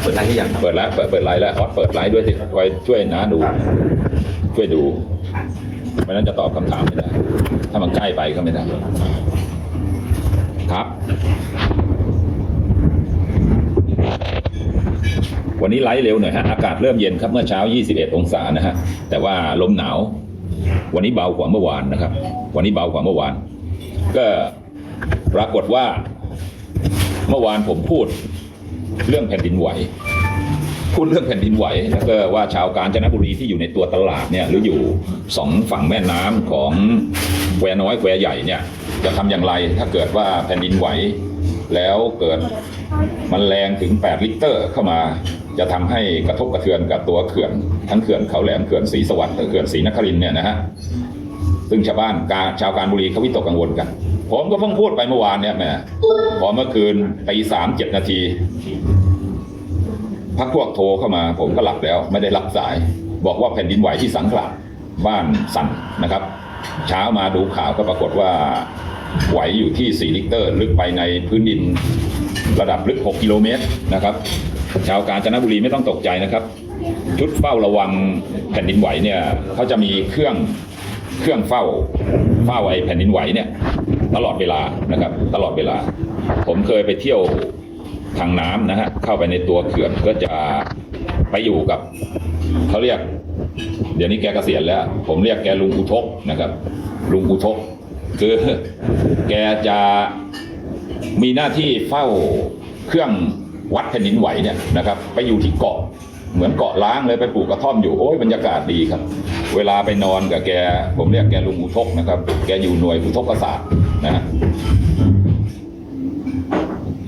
เปิดไลน์ที่ยังเปิดแล้วเปิดเปิดไลน์แล้วออสเปิดไลน์ด้วยสิคอยช่วยนะดู ช่วยดูไม่นั้นจะตอบคำถามไม่ได้ ถ้ามันใกล้ไปก็ไม่ได้ครับ วันนี้ไลฟ์เร็วหน่อยฮะอากาศเริ่มเย็นครับเมื่อเช้า 21 องศานะฮะแต่ว่าลมหนาว วันนี้เบากว่าเมื่อวานนะครับ วันนี้เบากว่าเมื่อวาน ก็ปรากฏว่า เมื่อวานผมพูด เรื่องแผ่นดินไหวพูดเรื่องแผ่นดินไหวแล้วก็ว่าชาวกาญจนบุรีที่อยู่ในตัวตลาดเนี่ยหรืออยู่สองฝั่งแม่น้ำของแควน้อยแควใหญ่เนี่ยจะทำอย่างไรถ้าเกิดว่าแผ่นดินไหว แล้วเกิดมันแรงถึง 8 ลิตรเข้ามาจะทำให้กระทบกระเทือนกับตัวเขื่อน ทั้งเขื่อนเขาแหลมเขื่อนศรีสวัสดิ์เขื่อนศรีนครินเนี่ยนะฮะซึ่งชาวบ้านกาชาวการบุรีเขาวิตกกังวลกัน ผมก็เพิ่งพูดไปเมื่อวานเนี่ยแม่พอเมื่อคืนตีสามเจ็ดนาที พักพวกโทรเข้ามา ผมก็หลับแล้วไม่ได้รับสาย บอกว่าแผ่นดินไหวที่สังขละบ้านสั่นนะครับ เช้ามาดูข่าวก็ปรากฏว่าไหวอยู่ที่ 4 ลิตรลึกไปในพื้นดินระดับลึก 6 กิโลเมตรนะครับ ชาวกาญจนบุรีไม่ต้องตกใจนะครับ ชุดเฝ้าระวังแผ่นดินไหวเนี่ยเขาจะมีเครื่องเครื่องเฝ้าเฝ้าไอ้แผ่นดินไหวเนี่ยตลอดเวลานะครับ ตลอดเวลา ผมเคยไปเที่ยว ทางน้ำนะฮะเข้าไปในตัวเขื่อนก็จะไปอยู่กับเขาเรียก เดี๋ยวนี้แกเกษียณแล้ว ผมเรียกแกลุงอุทกนะครับ ลุงอุทกคือแกจะมีหน้าที่เฝ้าเครื่องวัดแผ่นดินไหวเนี่ยนะครับ ไปอยู่ที่เกาะเหมือนเกาะล้างเลยไปปลูกกระท่อมอยู่โอ้ยบรรยากาศดีครับ เวลาไปนอนกับแก ผมเรียกแกลุงอุทกนะครับ แกอยู่หน่วยอุทกศาสตร์นะฮะ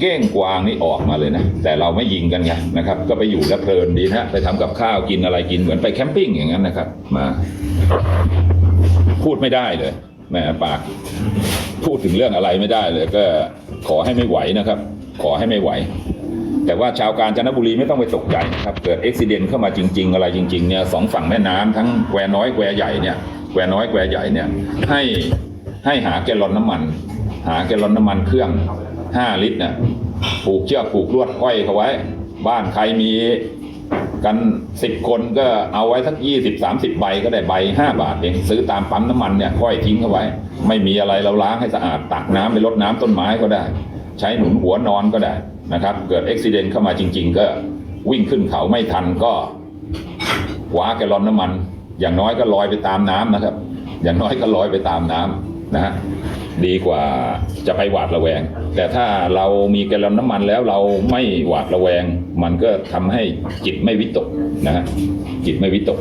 เก้งกวางนี่ออกมาเลยนะ แต่เราไม่ยิงกันไงนะครับ ก็ไปอยู่แล้วเพลินดีนะไปทำกับข้าวกินอะไรกินเหมือนไปแคมปิ้งอย่างนั้นนะครับ มา พูดไม่ได้เลยแหมปาก พูดถึงเรื่องอะไรไม่ได้เลย ก็ขอให้ไม่ไหวนะครับ ขอให้ไม่ไหว แต่ว่าชาวกาญจนบุรีไม่ต้องไปตกใจนะครับ เกิดอุบิเหตุเข้ามาจริง ๆ อะไรจริง ๆเนี่ยสองฝั่งแม่น้ำทั้งแควน้อยแควใหญ่เนี่ยแควน้อยแควใหญ่เนี่ย ให้ให้หาแกลลอนน้ำมัน หาแกลลอนน้ำมันเครื่อง 5ลิตรเนี่ยผูกเชือกผูกลวดห้อยเขาไว้ บ้านใครมีกันสิบคนก็เอาไว้สักยี่สิบสามสิบใบก็ได้ใบห้าบาทเองซื้อตามปั๊มน้ำมันเนี่ยห้อยทิ้งเขาไว้ ไม่มีอะไรเราล้างให้สะอาดตักน้ำไปรดน้ำต้นไม้ก็ได้ ใช้หนุนหัวนอนก็ได้นะครับ เกิดอุบิเหตุเข้ามาจริง ๆ ก็วิ่งขึ้นเขาไม่ทันก็คว้าแกลอนน้ำมัน อย่างน้อยก็ลอยไปตามน้ำนะครับ อย่างน้อยก็ลอยไปตามน้ำนะฮะ ดีกว่าจะไปหวาดระแวง แต่ถ้าเรามีแกลลอนน้ำมันแล้วเราไม่หวาดระแวง มันก็ทำให้จิตไม่วิตกนะฮะจิตไม่วิตก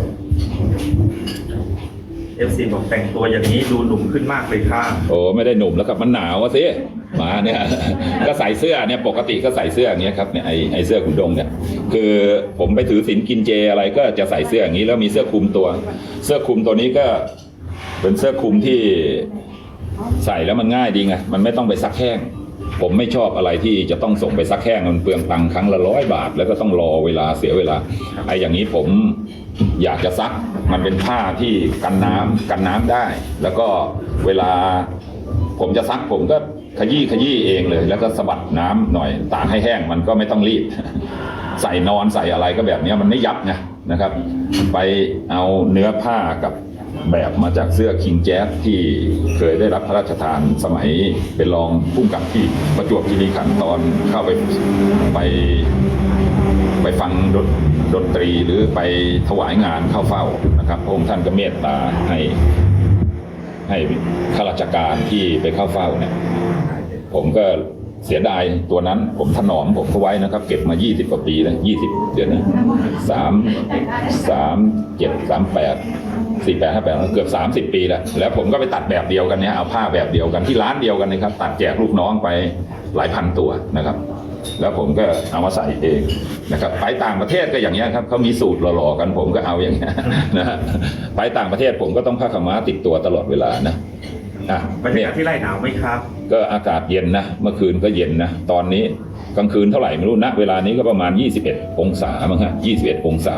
เอฟซีบอกแต่งตัวอย่างนี้ดูหนุ่มขึ้นมากเลยค่ะ โอ้ไม่ได้หนุ่มแล้วครับมันหนาวอะสิมาเนี่ย ก็ใส่เสื้อเนี่ยปกติก็ใส่เสื้ออย่างเงี้ยครับเนี่ยไอไอเสื้อขุนดงเนี่ยคือผมไปถือศีลกินเจอะไรก็จะใส่เสื้ออย่างนี้แล้วมีเสื้อคลุมตัว เสื้อคลุมตัวนี้ก็เป็นเสื้อคลุมที่ ใส่แล้วมันง่ายดีไง มันไม่ต้องไปซักแห้ง ผมไม่ชอบอะไรที่จะต้องส่งไปซักแห้งมันเปลืองตังค์ครั้งละร้อยบาท แล้วก็ต้องรอเวลาเสียเวลาไอ้อย่างนี้ผมอยากจะซักมันเป็นผ้าที่กันน้ำกันน้ำได้ แล้วก็เวลาผมจะซักผมก็ขยี้ขยี้เองเลย แล้วก็สะบัดน้ำหน่อยตากให้แห้งมันก็ไม่ต้องรีบ ใส่นอนใส่อะไรก็แบบเนี้ยมันไม่ยับไงนะครับ ไปเอาเนื้อผ้ากับ แบบมาจากเสื้อคิงแจ๊สที่เคยได้รับพระราชทานสมัยเป็นรองผู้กำกับที่ประจวบคีรีขันธ์ตอนเข้าไปไปไปฟังดนดนตรีหรือไปถวายงานเข้าเฝ้านะครับพระองค์ท่านก็เมตตาให้ให้ข้าราชการที่ไปเข้าเฝ้าเนี่ยผมก็ เสียดายตัวนั้นผมถนอมผมก็ไว้นะครับ เก็บมา 20 กว่าปีแล้ว20 เดือนนะสามสามเจ็ดสามแปดสี่แปดห้าแปดเกือบ 30 ปีแล้ว แล้วผมก็ไปตัดแบบเดียวกันเนี่ยเอาผ้าแบบเดียวกันที่ร้านเดียวกันนะครับ ตัดแจกลูกน้องไปหลายพันตัวนะครับ แล้วผมก็เอามาใส่เองนะครับ ไปต่างประเทศก็อย่างเงี้ยครับเขามีสูตรหล่อๆกันผมก็เอาอย่างเงี้ยนะไปต่างประเทศผมก็ต้องผ้าขม้าติดตัวตลอดเวลานะ อะบรรเนี่ยายกาศที่ไร่หนาวไหมครับ ก็อากาศเย็นนะเมื่อคืนก็เย็นนะตอนนี้กลางคืนเท่าไหร่ไม่รู้นะเวลานี้ก็ประมาณ 21 องศามั้งฮะ21 องศา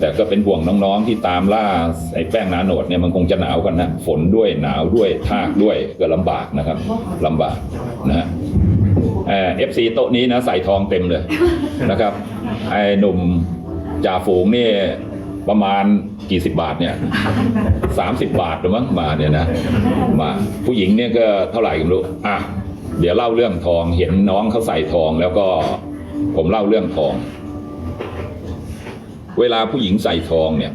แต่ก็เป็นห่วงน้องๆที่ตามล่าไอ้แป้งนาโนดเนี่ยมันคงจะหนาวกันนะฝนด้วยหนาวด้วยทากด้วยก็ลำบากนะครับลำบากนะฮะเอฟซีโต๊ะนี้นะใส่ทองเต็มเลยนะครับไอ้หนุ่มจ่าฝูงนี่ ประมาณกี่สิบบาทเนี่ยสามสิบบาทหรือมั้งมาเนี่ยนะมาผู้หญิงเนี่ยก็เท่าไหร่กันรู้อะเดี๋ยวเล่าเรื่องทองเห็นน้องเขาใส่ทองแล้วก็ผมเล่าเรื่องทอง เวลาผู้หญิงใส่ทองเนี่ย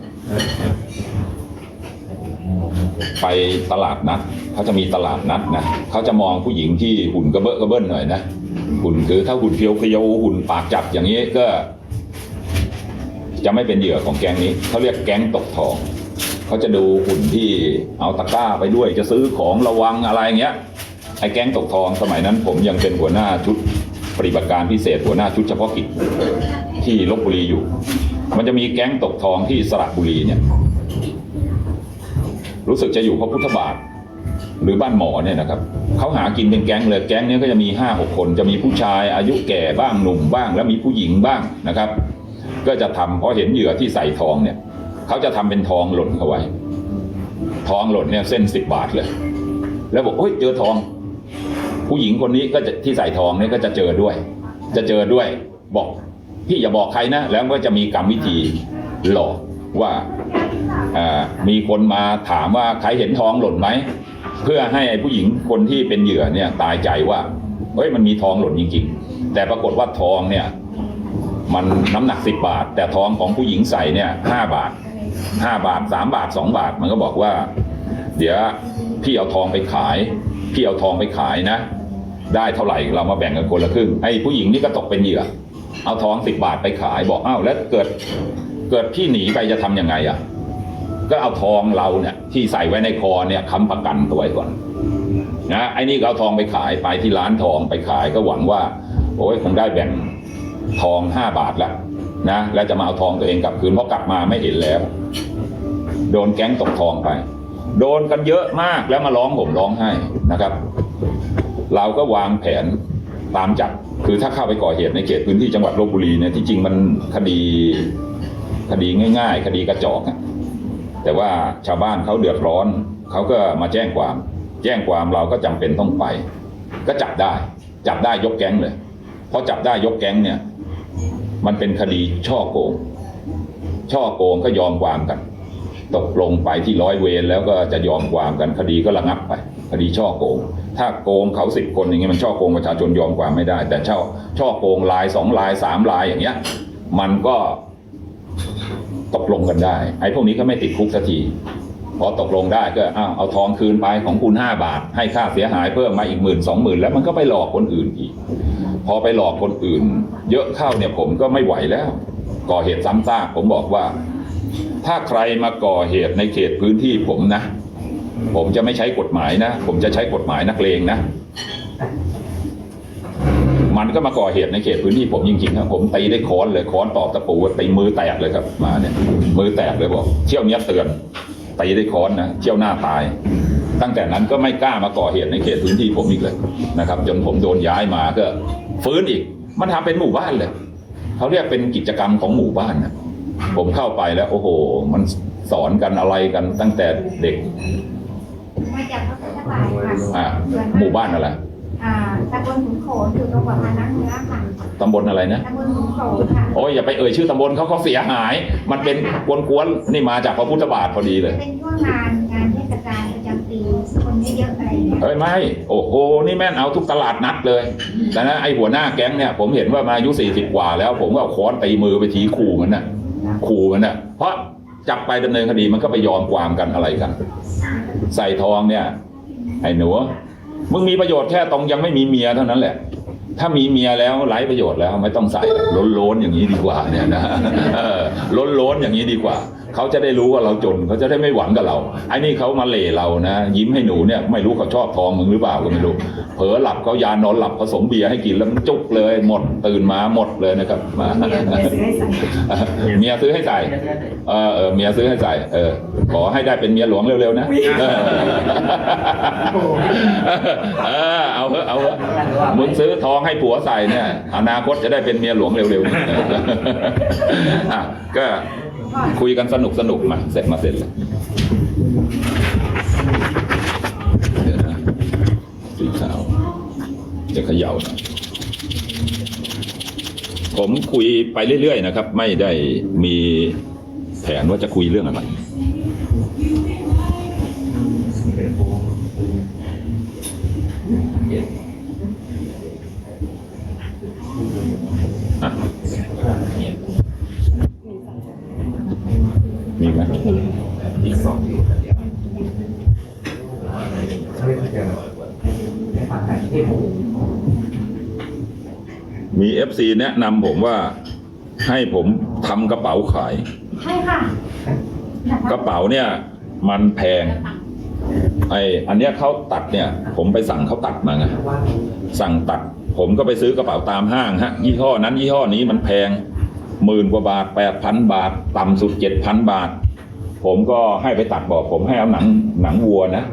ไปตลาดนัดเขาจะมีตลาดนัดนะเขาจะมองผู้หญิงที่หุ่นกระเบอะกระเบิ้ลหน่อยนะหุ่นคือถ้าหุ่นเพียวเพียวหุ่นปากจับอย่างนี้ก็ จะไม่เป็นเหยื่อของแก๊งนี้เขาเรียกแก๊งตกทองเขาจะดูหุ่นที่เอาตะกร้าไปด้วย จะซื้อของระวังอะไรเงี้ยไอ้แก๊งตกทองสมัยนั้นผมยังเป็นหัวหน้าชุดปฏิบัติการพิเศษหัวหน้าชุดเฉพาะกิจที่ลบบุรีอยู่ มันจะมีแก๊งตกทองที่สระบุรีเนี่ย รู้สึกจะอยู่พระพุทธบาทหรือบ้านหมอเนี่ยนะครับเขาหากินเป็นแก๊งเลยแก๊งนี้ก็จะมีห้าหกคน จะมีผู้ชายอายุแก่บ้างหนุ่มบ้าง แล้วมีผู้หญิงบ้างนะครับ ก็จะทำพอเห็นเหยื่อที่ใส่ทองเนี่ยเขาจะทำเป็นทองหล่นเอาไว้ ทองหล่นเนี่ยเส้นสิบบาทเลย แล้วบอกโอ้ยเจอทอง ผู้หญิงคนนี้ก็จะที่ใส่ทองเนี่ยก็จะเจอด้วย จะเจอด้วยบอกพี่อย่าบอกใครนะ แล้วก็จะมีกรรมวิธีหลอกว่ามีคนมาถามว่าใครเห็นทองหล่นไหม เพื่อให้ผู้หญิงคนที่เป็นเหยื่อเนี่ยตายใจว่าเฮ้ยมันมีทองหล่นจริงๆ แต่ปรากฏว่าทองเนี่ย มันน้ำหนักสิบบาท แต่ทองของผู้หญิงใส่เนี่ยห้าบาทห้าบาทสามบาทสองบาท มันก็บอกว่า เดี๋ยวพี่เอาทองไปขาย พี่เอาทองไปขายนะ ได้เท่าไหร่เรามาแบ่งกันคนละครึ่งไอ้ผู้หญิงนี่ก็ตกเป็นเหยื่อเอาทองสิบบาทไปขายบอกอ้าวแล้วเกิดเกิดพี่หนีไปจะทำยังไงอะ ก็เอาทองเราเนี่ย ที่ใส่ไว้ในคอเนี่ยค้ำประกันตัวไว้ก่อนนะไอ้นี่ก็เอาทองไปขายไปที่ร้านทองไปขายก็หวังว่า โอ้ยคงได้แบ่ง ทองห้าบาทแล้วนะแล้วจะมาเอาทองตัวเองกลับคืนเพราะกลับมาไม่เห็นแล้ว โดนแก๊งตกทองไป โดนกันเยอะมากแล้วมาร้องผมร้องไห้นะครับ เราก็วางแผนตามจับคือถ้าเข้าไปก่อเหตุในเขตพื้นที่จังหวัดลบบุรีเนี่ยที่จริงมันคดีคดีง่าย ๆ คดีกระจอกแต่ว่าชาวบ้านเขาเดือดร้อนเขาก็มาแจ้งความ แจ้งความเราก็จำเป็นต้องไป ก็จับได้ จับได้ยกแก๊งเลยพอจับได้ยกแก๊งเนี่ย มันเป็นคดีช่อโกง ช่อโกงก็ยอมความกัน ตกลงไปที่ร้อยเวรแล้วก็จะยอมความกันคดีก็ระงับไป คดีช่อโกง ถ้าโกงเขาสิบคนอย่างเงี้ยมันช่อโกงประชาชนยอมความไม่ได้ แต่ช่อช่อโกงลายสองลายสามลายอย่างเงี้ย มันก็ตกลงกันได้ ไอ้พวกนี้ก็ไม่ติดคุกสักที พอตกลงได้ก็อ้าวเอาทองคืนไปของคุณห้าบาท ให้ค่าเสียหายเพิ่มมาอีกหมื่นสองหมื่นแล้วมันก็ไปหลอกคนอื่นอีก พอไปหลอกคนอื่น เยอะเข้าเนี่ยผมก็ไม่ไหวแล้ว ก่อเหตุซ้ำซากผมบอกว่า ถ้าใครมาก่อเหตุในเขตพื้นที่ผมนะ ผมจะไม่ใช้กฎหมายนะ ผมจะใช้กฎหมายนักเลงนะ มันก็มาก่อเหตุในเขตพื้นที่ผมจริงๆครับผมตีได้ค้อนเลยค้อนตอกตะปูตีมือแตกเลยครับมาเนี่ยมือแตกเลยบอกเที่ยวเนี้ยเตือน ตีได้ค้อนนะเที่ยวหน้าตาย ตั้งแต่นั้นก็ไม่กล้ามาก่อเหตุในเขตพื้นที่ผมอีกเลยนะครับ จนผมโดนย้ายมาก็ฟื้นอีก มันทำเป็นหมู่บ้านเลยเขาเรียกเป็นกิจกรรมของหมู่บ้านนะผมเข้าไปแล้ว โอ้โห มันสอนกันอะไรกันตั้งแต่เด็กมาจากพระพุทธบาทค่ะอ่าหมู่บ้านอะไร อ่าตำบลขุนโขนอยู่ตรงวัดพนังเนื้อค่ะตำบลอะไรนะตำบลขุนโขนค่ะโอ้ยอย่าไปเอ่ยชื่อตำบลเขาเขาเสียหาย มันเป็นกวนๆนี่มาจากพระพุทธบาทพอดีเลย เป็นช่วงงานงานเทศกาลประจำปีคนเยอะๆอะไรเนี่ยเอ้ยไม่โอ้โหนี่แม่นเอาทุกตลาดนัดเลยแต่นะไอหัวหน้าแก๊งเนี่ยผมเห็นว่ามาอายุสี่สิบกว่าแล้ว ผมก็เอาค้อนตีมือไปทีขู่มันน่ะขู่มันน่ะ เพราะจับไปดำเนินคดีมันก็ไปยอมความกันอะไรกัน ใส่ทองเนี่ย ไอ้หนู มึงมีประโยชน์แค่ตรงยังไม่มีเมียเท่านั้นแหละ ถ้ามีเมียแล้วไร้ประโยชน์แล้วไม่ต้องใส่ล้นล้นอย่างนี้ดีกว่าเนี่ยนะล้นล้นอย่างนี้ดีกว่า เขาจะได้รู้ว่าเราจนเขาจะได้ไม่หวังกับเราไอ้นี่เขามาเล่เรานะ ยิ้มให้หนูเนี่ยไม่รู้เขาชอบทองมึงหรือเปล่าก็ไม่รู้ เผลอหลับเขายานอนหลับผสมเบียร์ให้กินแล้วมันจุกเลยหมด ตื่นมาหมดเลยนะครับมาเมียซื้อให้ใส่เออเออเมียซื้อให้ใส่เออขอให้ได้เป็นเมียหลวงเร็วๆนะเออเออเอาเถอะเอาเถอะมึงซื้อทองให้ผัวใส่เนี่ย อนาคตจะได้เป็นเมียหลวงเร็วๆนี่อะก็คุยกันสนุกสนุกๆมาเสร็จมาเสร็จเลยเดี๋ยวนะสีขาวจะเขย่าหน่อย ผมคุยไปเรื่อยๆนะครับ ไม่ได้มีแผนว่าจะคุยเรื่องอะไรมีไหมอีกสอง มีเอฟซีแนะนำผมว่าให้ผมทำกระเป๋าขาย ใช่ค่ะกระเป๋าเนี่ย มันแพง ไออันเนี้ยเขาตัดเนี่ย ผมไปสั่งเขาตัดมาไงสั่งตัด ผมก็ไปซื้อกระเป๋าตามห้างฮะยี่ห้อนั้นยี่ห้อนี้มันแพงหมื่นกว่าบาทแปดพันบาท ต่ำสุดเจ็ดพันบาท ผมก็ให้ไปตัดบอก ผมให้เอาหนังหนังวัวนะ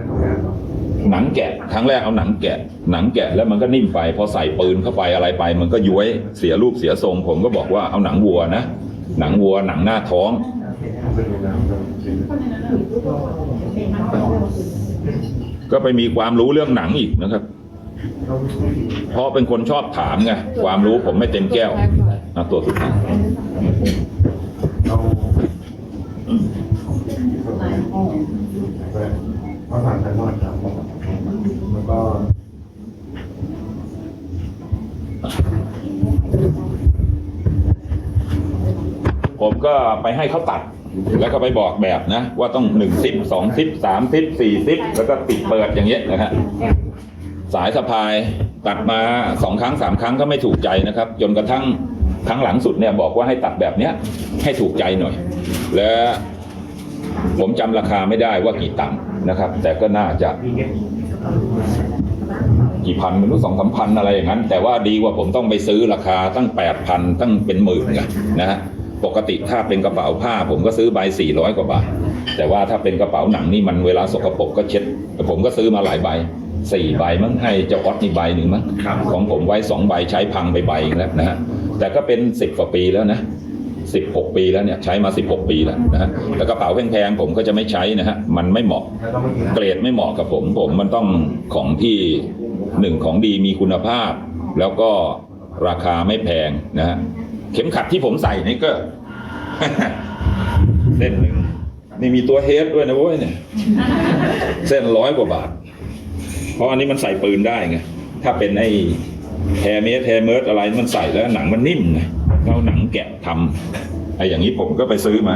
หนังแกะครั้งแรกเอาหนังแกะ หนังแกะแล้วมันก็นิ่มไป พอใส่ปืนเข้าไปอะไรไป มันก็ย้วยเสียรูปเสียทรง ผมก็บอกว่าเอาหนังวัวนะหนังวัวหนังหน้าท้องก็ไปมีความรู้เรื่องหนังอีกนะครับ เพราะเป็นคนชอบถามไง ความรู้ผมไม่เต็มแก้วนะตัวสุดท้ายก็ผ่า ก็ผมก็ไปให้เขาตัด แล้วก็ไปบอกแบบนะ ว่าต้องหนึ่งซิปสองซิปสามซิปสี่ซิปแล้วก็ติดเปิดอย่างเงี้ยนะฮะสายสะพายตัดมาสองครั้งสามครั้งก็ไม่ถูกใจนะครับ จนกระทั่งครั้งหลังสุดเนี่ยบอกว่าให้ตัดแบบเนี้ยให้ถูกใจหน่อย และผมจำราคาไม่ได้ว่ากี่ตังค์นะครับ แต่ก็น่าจะ กี่พันไม่รู้สองสามพันอะไรอย่างนั้น แต่ว่าดีกว่าผมต้องไปซื้อราคาตั้งแปดพันตั้งเป็นหมื่นไงนะฮะปกติถ้าเป็นกระเป๋าผ้า ผมก็ซื้อใบสี่ร้อยกว่าบาท แต่ว่าถ้าเป็นกระเป๋าหนังนี่มันเวลาสกปรกก็เช็ด ผมก็ซื้อมาหลายใบสี่ใบมั้งให้เจ้าออสนี่ใบหนึ่งมั้งครับของผมไว้สองใบใช้พังไปใบอีกแล้วนะฮะแต่ก็เป็นสิบกว่าปีแล้วนะ สิบหกปีแล้วเนี่ยใช้มาสิบหกปีแล้วนะฮะแล้วกระเป๋าแพงๆผมก็จะไม่ใช้นะฮะมันไม่เหมาะเมื่อกี้เกรดไม่เหมาะกับผม ผมมันต้องของที่หนึ่งของดีมีคุณภาพ แล้วก็ราคาไม่แพงนะฮะเข็มขัดที่ผมใส่นี่ก็เส้นหนึ่งนี่มีตัวเฮดด้วยนะเว้ยเนี่ยเส้นร้อยกว่าบาท เพราะอันนี้มันใส่ปืนได้ไงถ้าเป็นไอ้แฮเมสแฮเมิร์ดอะไรมันใส่แล้วหนังมันนิ่มไงเราหนังแกะทำ ไอ้อย่างนี้ผมก็ไปซื้อมา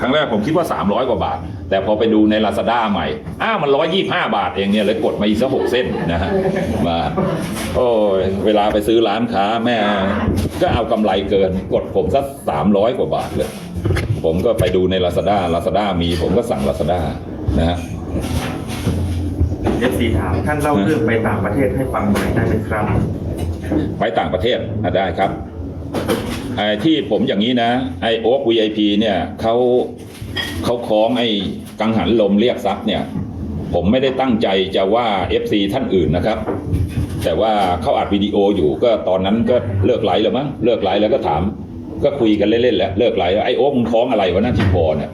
ครั้งแรกผมคิดว่า 300 กว่าบาท แต่พอไปดูใน Lazada ใหม่ อ้าวมัน 125 บาทเองเนี่ยเลยกดมาอีกสักหกเส้นนะฮะมาโอ้ยเวลาไปซื้อร้านค้าแม่ ก็เอากำไรเกิน กดผมสัก300 กว่าบาทเลย ผมก็ไปดูใน Lazada Lazada มีผมก็สั่ง Lazada นะฮะเอฟซีถามท่านเล่าเรื่องไปต่างประเทศให้ฟังหน่อยได้ไหมครับ ไปต่างประเทศอะได้ครับ ไอ้ที่ผมอย่างนี้นะไอโอ๊ก VIP เนี่ยเขาเขาคล้องไอ้กังหันลมเรียกทรัพย์เนี่ย ผมไม่ได้ตั้งใจจะว่า FC ท่านอื่นนะครับ แต่ว่าเขาอัดวิดีโออยู่ก็ตอนนั้นก็เลิกไลฟ์แล้วมั้งเลิกไลฟ์แล้วก็ถาม ก็คุยกันเล่นๆแล้วเลิกไลฟ์แล้วไอ้โอ๊กมึงคล้องอะไรวะหน้าที่คอเนี่ย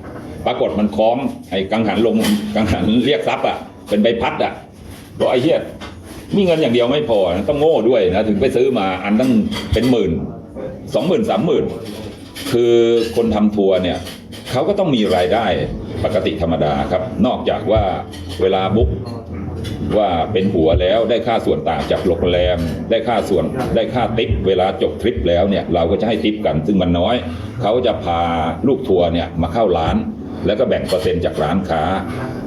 ปรากฏมันคล้องไอ้กังหันลมกังหันเรียกทรัพย์อะเป็นใบพัดอะบอกไอ้เหี้ยมีเงินอย่างเดียวไม่พอต้องโง่ด้วยนะถึงไปซื้อมาอันตั้งเป็นหมื่น สองหมื่นสามหมื่นคือคนทำทัวร์เนี่ยเขาก็ต้องมีรายได้ปกติธรรมดาครับ นอกจากว่าเวลาบุ๊กว่าเป็นหัวแล้วได้ค่าส่วนต่างจากโรงแรม ได้ค่าส่วนได้ค่าทิป เวลาจบทริปแล้วเนี่ยเราก็จะให้ทิปกัน ซึ่งมันน้อย เขาจะพาลูกทัวร์เนี่ยมาเข้าร้าน แล้วก็แบ่งเปอร์เซ็นต์จากร้านค้า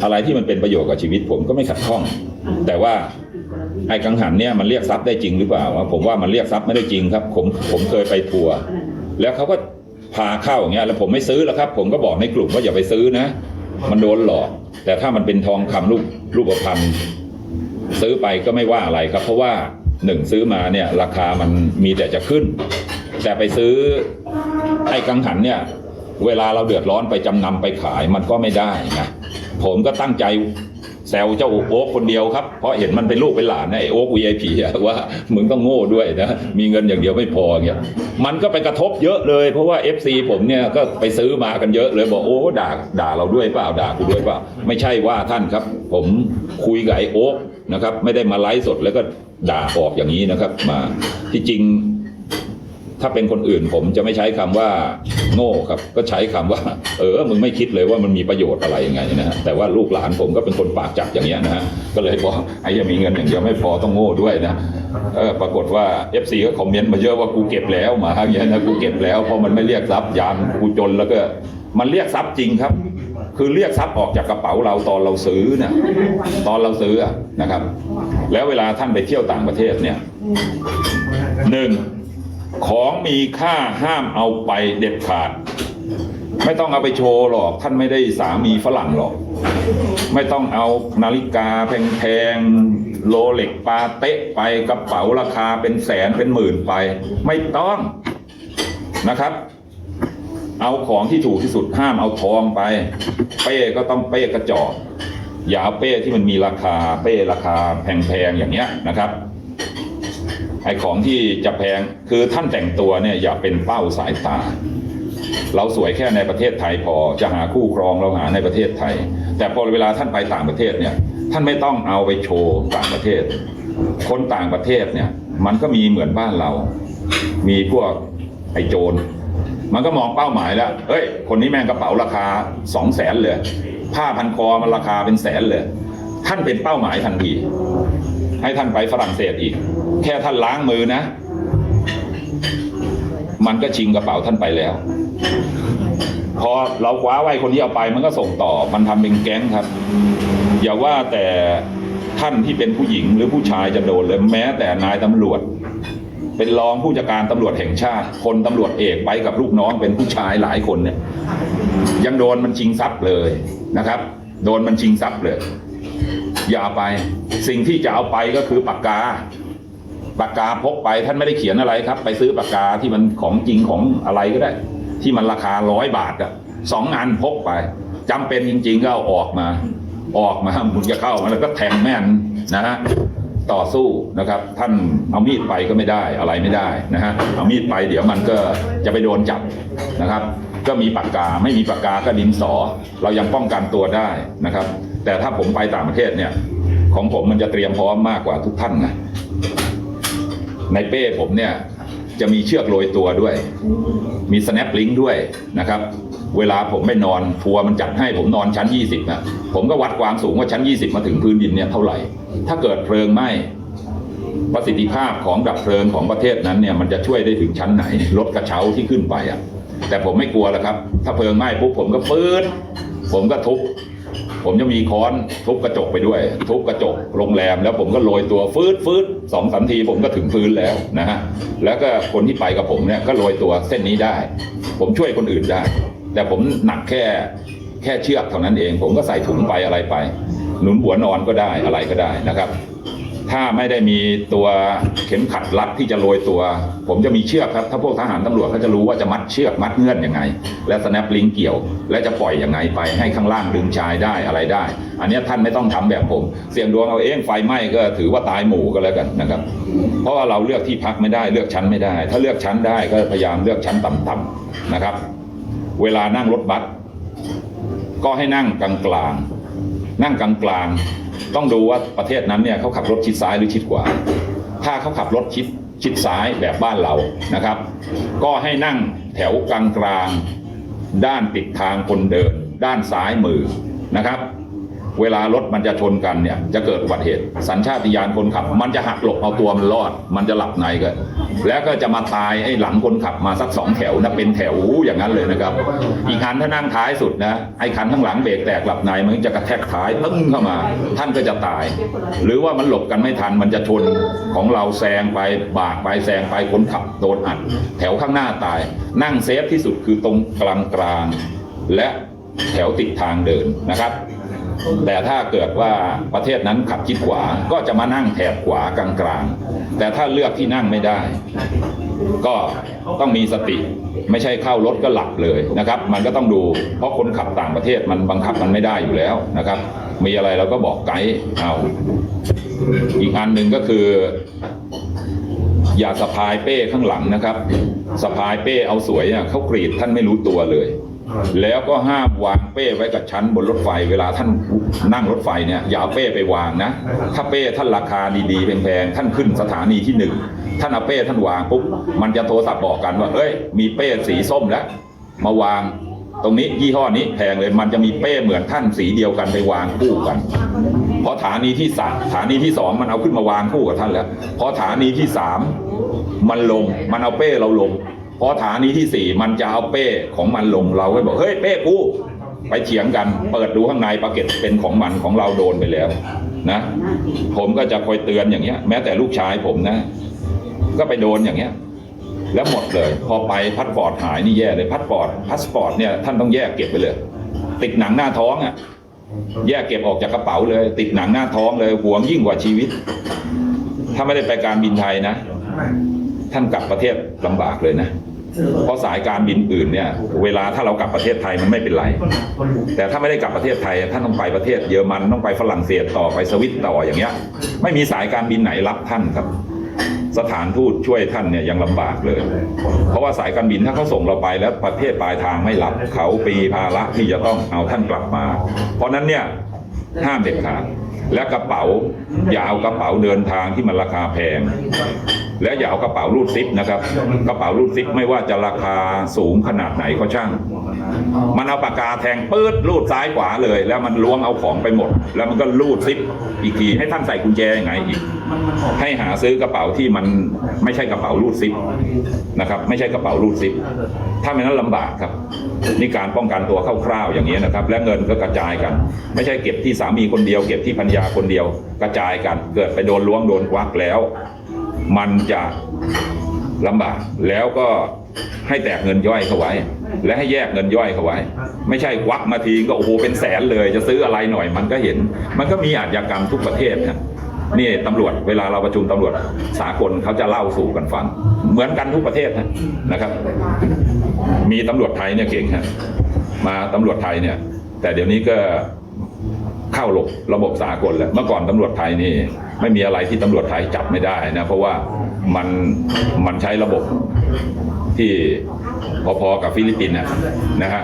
อะไรที่มันเป็นประโยชน์กับชีวิตผมก็ไม่ขัดข้อง แต่ว่า ไอ้กังหันเนี่ยมันเรียกทรัพย์ได้จริงหรือเปล่าผมว่ามันเรียกทรัพย์ไม่ได้จริงครับ ผมผมเคยไปทัวร์แล้วเขาก็พาเข้าอย่างเงี้ยแล้วผมไม่ซื้อแล้วครับ ผมก็บอกในกลุ่มว่าอย่าไปซื้อนะ มันโดนหลอก แต่ถ้ามันเป็นทองคำรูปรูปพรรณซื้อไปก็ไม่ว่าอะไรครับ เพราะว่าหนึ่งซื้อมาเนี่ย ราคามันมีแต่จะขึ้น แต่ไปซื้อไอ้กังหันเนี่ย เวลาเราเดือดร้อนไปจำนำไปขายมันก็ไม่ได้นะผมก็ตั้งใจ แซวเจ้าโอ๊กคนเดียวครับ เพราะเห็นมันเป็นลูกเป็นหลานนะไอ้โอ๊ก VIP อะว่ามึงต้องโง่ด้วยนะ มีเงินอย่างเดียวไม่พอเงี้ยมันก็ไปกระทบเยอะเลย เพราะว่า FC ผมเนี่ยก็ไปซื้อมากันเยอะเลยบอกโอ้ด่าด่าเราด้วยเปล่าด่ากูด้วยเปล่า ไม่ใช่ว่าท่านครับ ผมคุยกับไอ้โอ๊กนะครับ ไม่ได้มาไลฟ์สดแล้วก็ด่าออกอย่างนี้นะครับ มาที่จริง ถ้าเป็นคนอื่นผมจะไม่ใช้คำว่าโง่ครับ ก็ใช้คำว่า เออมึงไม่คิดเลยว่ามันมีประโยชน์อะไรยังไงนะฮะแต่ว่าลูกหลานผมก็เป็นคนปากจัดอย่างเงี้ยนะฮะก็เลยบอกไอ้ยังมีเงินอย่างเดียวไม่พอต้องโง่ด้วยนะเออปรากฏว่า FC ก็คอมเมนต์มาเยอะว่ากูเก็บแล้วมาอย่างเงี้ยนะกูเก็บแล้วเพราะมันไม่เรียกทรัพย์ยามกูจนแล้วก็มันเรียกทรัพย์จริงครับ คือเรียกทรัพย์ออกจากกระเป๋าเราตอนเราซื้อนะตอนเราซื้อนะครับ แล้วเวลาท่านไปเที่ยวต่างประเทศเนี่ยหนึ่ง ของมีค่าห้ามเอาไปเด็ดขาด ไม่ต้องเอาไปโชว์หรอก ท่านไม่ได้สามีฝรั่งหรอก ไม่ต้องเอานาฬิกาแพงๆโลเล็กปาเตะไปกระเป๋าราคาเป็นแสนเป็นหมื่นไป ไม่ต้องนะครับ เอาของที่ถูกที่สุดห้ามเอาทองไป เป้ก็ต้องเป้กระจอกอย่าเอาเป้ที่มันมีราคาเป้ราคาแพงๆอย่างเงี้ยนะครับ ไอ้ของที่จะแพงคือท่านแต่งตัวเนี่ยอย่าเป็นเป้าสายตา เราสวยแค่ในประเทศไทยพอจะหาคู่ครองเราหาในประเทศไทย แต่พอเวลาท่านไปต่างประเทศเนี่ยท่านไม่ต้องเอาไปโชว์ต่างประเทศ คนต่างประเทศเนี่ยมันก็มีเหมือนบ้านเรา มีพวกไอ้โจรมันก็มองเป้าหมายแล้ว เฮ้ย คนนี้แม่งกระเป๋าราคาสองแสนเลย ผ้าพันคอมันราคาเป็นแสนเลย ท่านเป็นเป้าหมายทันที ให้ท่านไปฝรั่งเศสอีก แค่ท่านล้างมือนะ มันก็ชิงกระเป๋าท่านไปแล้ว พอเราคว้าไว้คนที่เอาไปมันก็ส่งต่อ มันทำเป็นแก๊งครับ อย่าว่าแต่ท่านที่เป็นผู้หญิงหรือผู้ชายจะโดนเลยแม้แต่นายตำรวจ เป็นรองผู้จัดการตำรวจแห่งชาติ คนตำรวจเอกไปกับลูกน้องเป็นผู้ชายหลายคนเนี่ย ยังโดนมันชิงทรัพย์เลยนะครับ โดนมันชิงทรัพย์เลย อย่าไป สิ่งที่จะเอาไปก็คือปากกา ปากกาพกไปท่านไม่ได้เขียนอะไรครับ ไปซื้อปากกาที่มันของจริงของอะไรก็ได้ ที่มันราคาร้อยบาทอะสองอันพกไปจำเป็นจริง ๆ ก็เอาออกมา ออกมามุนจะเข้ามาแล้วก็แทงแม่นนะฮะต่อสู้นะครับ ท่านเอามีดไปก็ไม่ได้อะไรไม่ได้นะฮะเอามีดไปเดี๋ยวมันก็จะไปโดนจับนะครับ ก็มีปากกา ไม่มีปากกาก็ดินสอ เรายังป้องกันตัวได้นะครับ แต่ถ้าผมไปต่างประเทศเนี่ย ของผมมันจะเตรียมพร้อมมากกว่าทุกท่านนะในเป้ผมเนี่ยจะมีเชือกโรยตัวด้วย มี snap link ด้วยนะครับ เวลาผมไม่นอนทัวมันจัดให้ผมนอนชั้น 20นะผมก็วัดความสูงว่าชั้น 20 มาถึงพื้นดินเนี่ยเท่าไหร่ ถ้าเกิดเพลิงไหม้ประสิทธิภาพของดับเพลิงของประเทศนั้นเนี่ยมันจะช่วยได้ถึงชั้นไหนรถกระเช้าที่ขึ้นไปอะ แต่ผมไม่กลัวแล้วครับ ถ้าเพลิงไหม้ปุ๊บผมก็ปื๊ดผมก็ทุบผมจะมีค้อนทุบกระจกไปด้วย ทุบกระจกโรงแรม แล้วผมก็โรยตัวฟืดฟืดสองสามทีผมก็ถึงพื้นแล้วนะฮะแล้วก็คนที่ไปกับผมเนี่ยก็โรยตัวเส้นนี้ได้ ผมช่วยคนอื่นได้ แต่ผมหนักแค่แค่เชือกเท่านั้นเอง ผมก็ใส่ถุงไปอะไรไป หนุนหัวนอนก็ได้อะไรก็ได้นะครับ ถ้าไม่ได้มีตัวเข็มขัดรัดที่จะโรยตัว ผมจะมีเชือกครับ ถ้าพวกทหารตำรวจเขาจะรู้ว่าจะมัดเชือกมัดเงื่อนยังไง และสแนปลิงเกี่ยว และจะปล่อยยังไงไปให้ข้างล่างดึงชายได้อะไรได้ อันนี้ท่านไม่ต้องทำแบบผม เสี่ยงดวงเอาเองไฟไหม้ก็ถือว่าตายหมู่ก็แล้วกันนะครับ เพราะว่าเราเลือกที่พักไม่ได้เลือกชั้นไม่ได้ ถ้าเลือกชั้นได้ก็พยายามเลือกชั้นต่ำๆนะครับ เวลานั่งรถบัสก็ให้นั่งกลางๆ นั่งกลางกลางต้องดูว่าประเทศนั้นเนี่ยเขาขับรถชิดซ้ายหรือชิดขวา ถ้าเขาขับรถชิดชิดซ้ายแบบบ้านเรานะครับ ก็ให้นั่งแถวกลางกลางด้านติดทางคนเดิน ด้านซ้ายมือนะครับ เวลารถมันจะชนกันเนี่ยจะเกิดอุบัติเหตุ สัญชาติญาณคนขับ มันจะหักหลบเอาตัวมันรอด มันจะหลับในก็แล้วก็จะมาตายไอ้หลังคนขับมาสักสองแถวนะเป็นแถวอย่างนั้นเลยนะครับ อีกคันถ้านั่งท้ายสุดนะไอ้คันข้างหลังเบรกแตกหลับในมันจะกระแทกท้ายปึ้งเข้ามา ท่านก็จะตาย หรือว่ามันหลบกันไม่ทันมันจะชนของเราแซงไปบากไปแซงไปคนขับโดนอัด แถวข้างหน้าตาย นั่งเซฟที่สุดคือตรงกลางกลางและแถวติดทางเดินนะครับ แต่ถ้าเกิดว่าประเทศนั้นขับชิดขวาก็จะมานั่งแถบขวากลางๆ แต่ถ้าเลือกที่นั่งไม่ได้ ก็ต้องมีสติ ไม่ใช่เข้ารถก็หลับเลยนะครับ มันก็ต้องดู เพราะคนขับต่างประเทศมันบังคับมันไม่ได้อยู่แล้วนะครับ มีอะไรเราก็บอกไกด์เอา อีกอันหนึ่งก็คือ อย่าสะพายเป้ข้างหลังนะครับสะพายเป้เอาสวยอะเขากรีดท่านไม่รู้ตัวเลย แล้วก็ห้ามวางเป้ไว้กับชั้นบนรถไฟ เวลาท่านนั่งรถไฟเนี่ยอย่าเอาเป้ไปวางนะ ถ้าเป้ท่านราคาดีๆแพงๆท่านขึ้นสถานีที่หนึ่งท่านเอาเป้ท่านวางปุ๊บมันจะโทรศัพท์บอกกันว่าเอ้ย มีเป้สีส้มแล้ว มาวางตรงนี้ยี่ห้อนี้แพงเลยมันจะมีเป้เหมือนท่านสีเดียวกันไปวางคู่กันพอฐานีที่สามฐานีที่สองมันเอาขึ้นมาวางคู่กับท่านแล้วพอฐานีที่สามมันลงมันเอาเป้เราลง พอฐานี้ที่สี่มันจะเอาเป้ของมันลงเราก็บอกเฮ้ยเป้กูไปเถียงกันเปิดดูข้างในปาเก็ตเป็นของมันของเราโดนไปแล้วนะ ผมก็จะคอยเตือนอย่างเงี้ย แม้แต่ลูกชายผมนะ ก็ไปโดนอย่างเงี้ย แล้วหมดเลย พอไปพัสปอร์ตหายนี่แย่เลยพัสปอร์ตพาสปอร์ตเนี่ยท่านต้องแยกเก็บไปเลย ติดหนังหน้าท้องอะแยกเก็บออกจากกระเป๋าเลย ติดหนังหน้าท้องเลยห่วงยิ่งกว่าชีวิต ถ้าไม่ได้ไปการบินไทยนะ ท่านกลับประเทศลำบากเลยนะ เพราะสายการบินอื่นเนี่ย เวลาถ้าเรากลับประเทศไทยมันไม่เป็นไร แต่ถ้าไม่ได้กลับประเทศไทยท่านต้องไปประเทศเยอรมันต้องไปฝรั่งเศสต่อไปสวิตต่ออย่างเงี้ย ไม่มีสายการบินไหนรับท่านครับ สถานทูตช่วยท่านเนี่ยยังลำบากเลย เพราะว่าสายการบินถ้าเขาส่งเราไปแล้วประเทศปลายทางไม่รับเขาปีภาระที่จะต้องเอาท่านกลับมา เพราะนั้นเนี่ยห้ามเด็ดขาดและกระเป๋าอย่าเอากระเป๋าเดินทางที่มันราคาแพง และอย่าเอากระเป๋ารูดซิปนะครับ กระเป๋ารูดซิปไม่ว่าจะราคาสูงขนาดไหนก็ช่าง มันเอาปากกาแทงปื๊ดรูดซ้ายขวาเลย แล้วมันล้วงเอาของไปหมด แล้วมันก็รูดซิปอีกทีให้ท่านใส่กุญแจยังไงอีก ให้หาซื้อกระเป๋าที่มันไม่ใช่กระเป๋ารูดซิปนะครับ ไม่ใช่กระเป๋ารูดซิปถ้าไม่นั้นลำบากครับนี่การป้องกันตัวคร่าวๆอย่างนี้ยนะครับ และเงินก็กระจายกัน ไม่ใช่เก็บที่สามีคนเดียว เก็บที่พัญญาคนเดียวกระจายกัน เกิดไปโดนล้วงโดนควักแล้ว มันจะลำบากแล้วก็ให้แตกเงินย่อยเข้าไว้ และให้แยกเงินย่อยเข้าไว้ ไม่ใช่ควักมาทีก็โอ้โหเป็นแสนเลยจะซื้ออะไรหน่อยมันก็เห็น มันก็มีอาชญากรรมทุกประเทศครับนี่ตำรวจเวลาเราประชุมตำรวจสากลเขาจะเล่าสู่กันฟัง เหมือนกันทุกประเทศนะนะครับ มีตำรวจไทยเนี่ยเก่งฮะมาตำรวจไทยเนี่ย แต่เดี๋ยวนี้ก็าหลบระบบสากลแล้วเมื่อก่อนตำรวจไทยนี่ ไม่มีอะไรที่ตำรวจไทยจับไม่ได้นะ เพราะว่ามันมันใช้ระบบที่พอๆกับฟิลิปปินส์นะนะฮะ